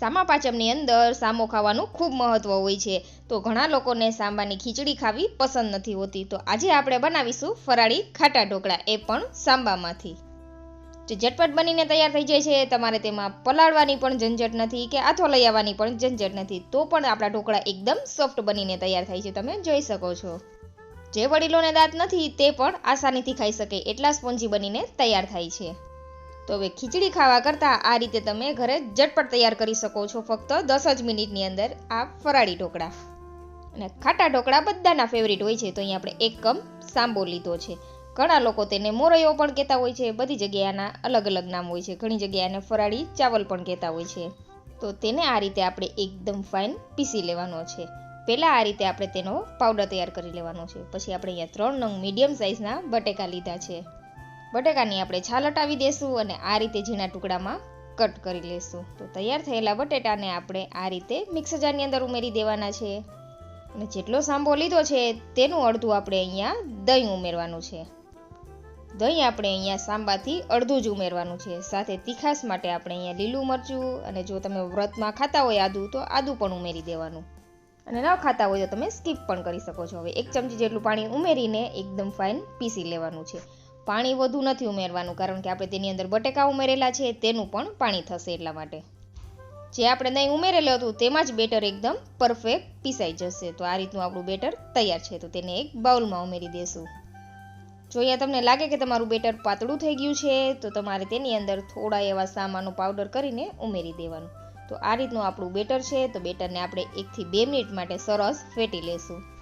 સામા પાચમની અંદર સામો ખાવાનું ખૂબ મહત્વ હોય છે. તો ઘણા લોકોને સાંબાની ખીચડી ખાવી પસંદ નથી હોતી. તો આજે આપણે બનાવીશું ફરાળી ખાટા ઢોકળા, એ પણ સાંબામાંથી. જે ઝટપટ બનીને તૈયાર થઈ જાય છે. તમારે તેમાં પલાળવાની પણ ઝંઝટ નથી કે આથો લઈ આવવાની પણ ઝંઝટ નથી. તો પણ આપણા ઢોકળા એકદમ સોફ્ટ બનીને તૈયાર થાય છે. તમે જોઈ શકો છો. જે વડીલોને દાંત નથી, તે પણ આસાનીથી ખાઈ શકે. એટલા સ્પોન્જી બનીને તૈયાર થાય છે. તો હવે ખીચડી ખાવા કરતાં આ રીતે તમે ઘરે ઝટપટ તૈયાર કરી શકો છો. ફક્ત દસ જ મિનિટની અંદર આ ફરાળી ઢોકળા. અને ખાટા ઢોકળા બધાના ફેવરિટ હોય છે. તો અહીંયા આપણે એક કપ સાંબો લીધો છે. ઘણા લોકો તેને મોરૈયો પણ કહેતા હોય છે. બધી જગ્યાના અલગ અલગ નામ હોય છે. ઘણી જગ્યાએ ફરાળી ચાવલ પણ કહેતા હોય છે. તો તેને આ રીતે આપણે એકદમ ફાઇન પીસી લેવાનો છે. પહેલાં આ રીતે આપણે તેનો પાવડર તૈયાર કરી લેવાનો છે. પછી આપણે અહીંયા ત્રણ નંગ મીડિયમ સાઇઝના બટેકા લીધા છે. બટેકાની આપણે છાલ હટાવી દેશું અને આ રીતે ઝીણા ટુકડામાં કટ કરી લેશું. તો તૈયાર થયેલા બટેટાને આપણે આ રીતે મિક્સ જારની અંદર ઉમેરી દેવાના છે. અને જેટલો સાંભો લીધો છે તેનું અડધું આપણે અહીંયા દહીં ઉમેરવાનું છે. દહીં આપણે અહીંયા સાંબાથી અડધું જ ઉમેરવાનું છે. સાથે તીખાસ માટે આપણે અહીંયા લીલું મરચું અને જો તમે વ્રતમાં ખાતા હોય આદું, તો આદું પણ ઉમેરી દેવાનું. અને ન ખાતા હોય તો તમે સ્કીપ પણ કરી શકો છો. હવે એક ચમચી જેટલું પાણી ઉમેરીને એકદમ ફાઇન પીસી લેવાનું છે. પાણી વધુ નથી ઉમેરવાનું, કારણ કે આપણે તેની અંદર બટેકા ઉમેરેલા છે, તેનું પણ પાણી થશે એટલા માટે. જે આપણે દહીં ઉમેરેલું હતું, તેમાં જ બેટર એકદમ પરફેક્ટ પીસાઈ જશે. તો આ રીતનું આપણું બેટર તૈયાર છે, તો તેને એક બાઉલમાં ઉમેરી દેશું. જો અહીંયા તમને લાગે કે તમારું બેટર પાતળું થઈ ગયું છે, તો તમારે તેની અંદર થોડા એવા સામાનો પાવડર કરીને ઉમેરી દેવાનું. તો આ રીતનું આપણું બેટર છે, તો બેટરને આપણે એકથી બે મિનિટ માટે સરસ ફેટી લેશું.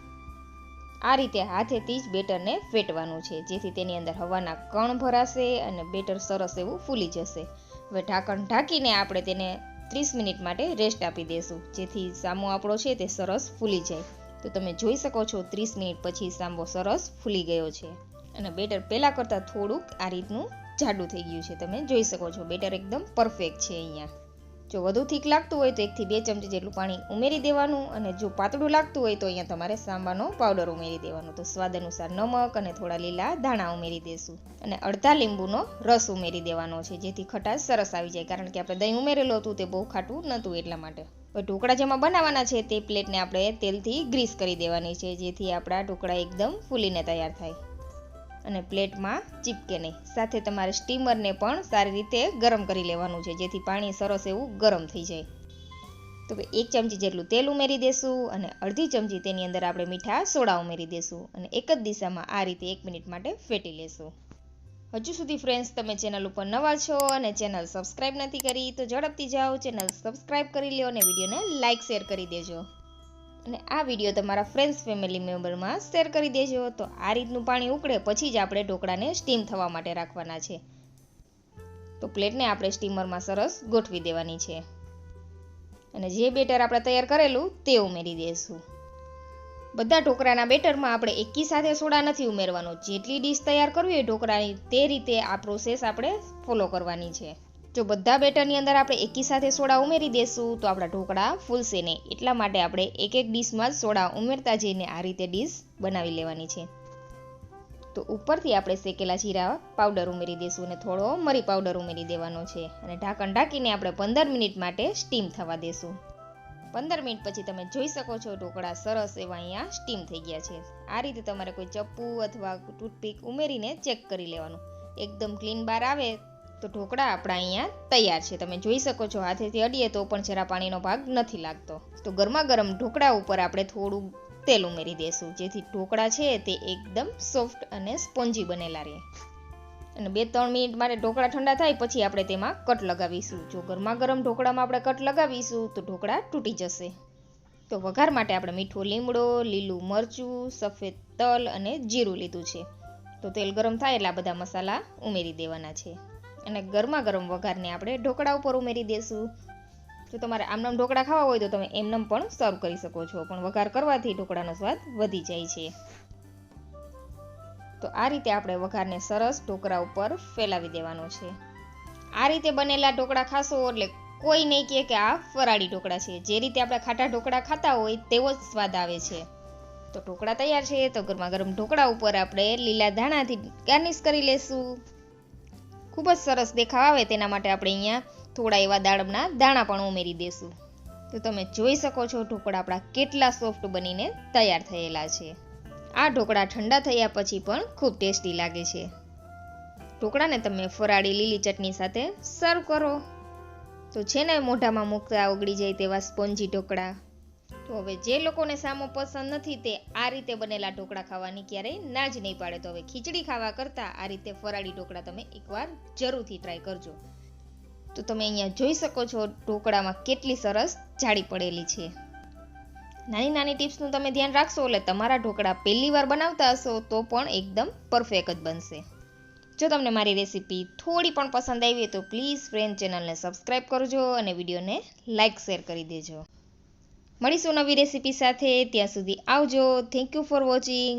આ રીતે હાથેથી જ બેટરને ફેટવાનું છે, જેથી તેની અંદર હવાના કણ ભરાશે અને બેટર સરસ એવું ફૂલી જશે. હવે ઢાંકણ ઢાંકીને આપણે તેને ત્રીસ મિનિટ માટે રેસ્ટ આપી દેશું, જેથી સામો આપણો છે તે સરસ ફૂલી જાય. તો તમે જોઈ શકો છો, ત્રીસ મિનિટ પછી સાંબો સરસ ફૂલી ગયો છે. અને બેટર પહેલાં કરતાં થોડુંક આ રીતનું જાડું થઈ ગયું છે, તમે જોઈ શકો છો, બેટર એકદમ પરફેક્ટ છે અહીંયા. જો વધુ થીક લાગતું હોય તો એકથી બે ચમચી જેટલું પાણી ઉમેરી દેવાનું અને જો પાતળું લાગતું હોય તો અહીંયા તમારે સાંબાનો પાવડર ઉમેરી દેવાનો. તો સ્વાદ અનુસાર નમક અને થોડા લીલા ધાણા ઉમેરી દેશું. અને અડધા લીંબુનો રસ ઉમેરી દેવાનો છે, જેથી ખટાશ સરસ આવી જાય, કારણ કે આપણે દહીં ઉમેરેલું હતું તે બહુ ખાટું નહોતું એટલા માટે. હવે ઢોકળા જેમાં બનાવવાના છે તે પ્લેટને આપણે તેલથી ગ્રીસ કરી દેવાની છે, જેથી આપણા ઢોકળા એકદમ ફૂલીને તૈયાર થાય. અને પ્લેટમાં ચીપકે નહીં. સાથે તમારે સ્ટીમરને પણ સારી રીતે ગરમ કરી લેવાનું છે, જેથી પાણી સરસ એવું ગરમ થઈ જાય. તો એક ચમચી જેટલું તેલ ઉમેરી દેશું અને અડધી ચમચી તેની અંદર આપણે મીઠા સોડા ઉમેરી દેશું અને એક જ દિશામાં આ રીતે એક મિનિટ માટે ફેટી લેશું. હજુ સુધી ફ્રેન્ડ્સ તમે ચેનલ ઉપર નવા છો અને ચેનલ સબસ્ક્રાઇબ નથી કરી, તો ઝડપથી જાઓ ચેનલ સબસ્ક્રાઇબ કરી લો અને વિડીયોને લાઇક શેર કરી દેજો. અને આ વીડિયો તમારા ફ્રેન્ડ્સ ફેમિલી મેમ્બરમાં શેર કરી દેજો. તો આ રીતનું પાણી ઉકળે, પછી જ આપણે ઢોકળાને સ્ટીમ થવા માટે રાખવાના છે. તો પ્લેટને આપણે સ્ટીમરમાં સરસ ગોઠવી દેવાની છે. અને જે બેટર આપણે તૈયાર કરેલું, તે ઉમેરી દઈશું બધા ઢોકળાના બેટરમાં આપણે એકી સાથે સોડા નથી ઉમેરવાનો. જેટલી ડીશ તૈયાર કરવી હોય ઢોકળાની, તે રીતે આ પ્રોસેસ આપણે ફોલો કરવાની છે. જો બધા બેટરની અંદર આપણે એકી સાથે સોડા ઉમેરી દેશું, તો આપણા ઢોકળા ફૂલશે નહીં. એટલા માટે આપણે એક એક ડીશમાં જ સોડા ઉમેરતા જઈને આ રીતે ડીશ બનાવી લેવાની છે. તો ઉપરથી આપણે શેકેલા જીરા પાવડર ઉમેરી દઈશું અને થોડો મરી પાવડર ઉમેરી દેવાનો છે. અને ઢાંકણ ઢાંકીને આપણે પંદર મિનિટ માટે સ્ટીમ થવા દેશું. પંદર મિનિટ પછી તમે જોઈ શકો છો ઢોકળા સરસ એવા અહીંયા સ્ટીમ થઈ ગયા છે. આ રીતે તમારે કોઈ ચપ્પુ અથવા ટૂથપીક ઉમેરીને ચેક કરી લેવાનું. એકદમ ક્લીન બાર આવે તો ઢોકળા આપણા અહીંયા તૈયાર છે. તમે જોઈ શકો છો હાથેથી અડીએ તો પણ જરા પાણીનો ભાગ નથી લાગતો. તો ગરમા ગરમ ઢોકળા ઉપર આપણે થોડું તેલ ઉમેરી દઈશું જેથી ઢોકળા છે તે એકદમ સોફ્ટ અને સ્પોન્જી બનેલા રહે. અને બે ત્રણ મિનિટ માટે ઢોકળા ઠંડા થાય પછી આપણે તેમાં કટ લગાવીશું. જો ગરમા ગરમ ઢોકળામાં આપણે કટ લગાવીશું તો ઢોકળા તૂટી જશે. તો વઘાર માટે આપણે મીઠો લીમડો, લીલું મરચું, સફેદ તલ અને જીરું લીધું છે. તો તેલ ગરમ થાય એટલે આ બધા મસાલા ઉમેરી દેવાના છે. અને ગરમા ગરમ વઘારને આપણે ઢોકળા ઉપર ઉમેરી દઈશું જો તમારે આમનામ ઢોકળા ખાવા હોય તો તમે એમનેમ પણ સર્વ કરી શકો છો, પણ વઘાર કરવાથી ઢોકળાનો સ્વાદ વધી જાય છે. તો આ રીતે આપણે વઘારને સરસ ઢોકળા ઉપર ફેલાવી દેવાનો છે. આ રીતે બનેલા ઢોકળા ખાશો એટલે કોઈ નહીં કહે કે આ ફરાળી ઢોકળા છે. જે રીતે આપણે ખાટા ઢોકળા ખાતા હોય તેવો જ સ્વાદ આવે છે. તો ઢોકળા તૈયાર છે તો ગરમા ગરમ ઢોકળા ઉપર આપણે લીલા ધાણાથી ગાર્નિશ કરી લેશું. ખૂબ જ સરસ દેખાવ આવે તેના માટે આપણે અહીંયા થોડા એવા દાડમના દાણા પણ ઉમેરી દેશું. તો તમે જોઈ શકો છો ઢોકળા આપણા કેટલા સોફ્ટ બનીને તૈયાર થયેલા છે. આ ઢોકળા ઠંડા થયા પછી પણ ખૂબ ટેસ્ટી લાગે છે. ઢોકળાને તમે ફરાળી લીલી ચટણી સાથે સર્વ કરો. તો છે ને મોઢામાં મૂકતા ઓગળી જાય તેવા સ્પોન્જી ઢોકળા. તો હવે જે લોકોને સામો પસંદ નથી તે આ રીતે બનેલા ઢોકળા ખાવાની ક્યારેય ના જ નહીં પાડે. તો હવે ખીચડી ખાવા કરતાં આ રીતે ફરાળી ઢોકળા તમે એકવાર જરૂરથી ટ્રાય કરજો. તો તમે અહીંયા જોઈ શકો છો ઢોકળામાં કેટલી સરસ જાળી પડેલી છે. નાની નાની ટિપ્સનું તમે ધ્યાન રાખશો, એટલે તમારા ઢોકળા પહેલી વાર બનાવતા હશો તો પણ એકદમ પરફેક્ટ જ બનશે. જો તમને મારી રેસીપી થોડી પણ પસંદ આવી હોય તો પ્લીઝ ફ્રેન્ડ ચેનલને સબસ્ક્રાઈબ કરજો અને વિડીયોને લાઇક શેર કરી દેજો. મળીશું નવી રેસીપી સાથે. ત્યાં સુધી આવજો. Thank you for watching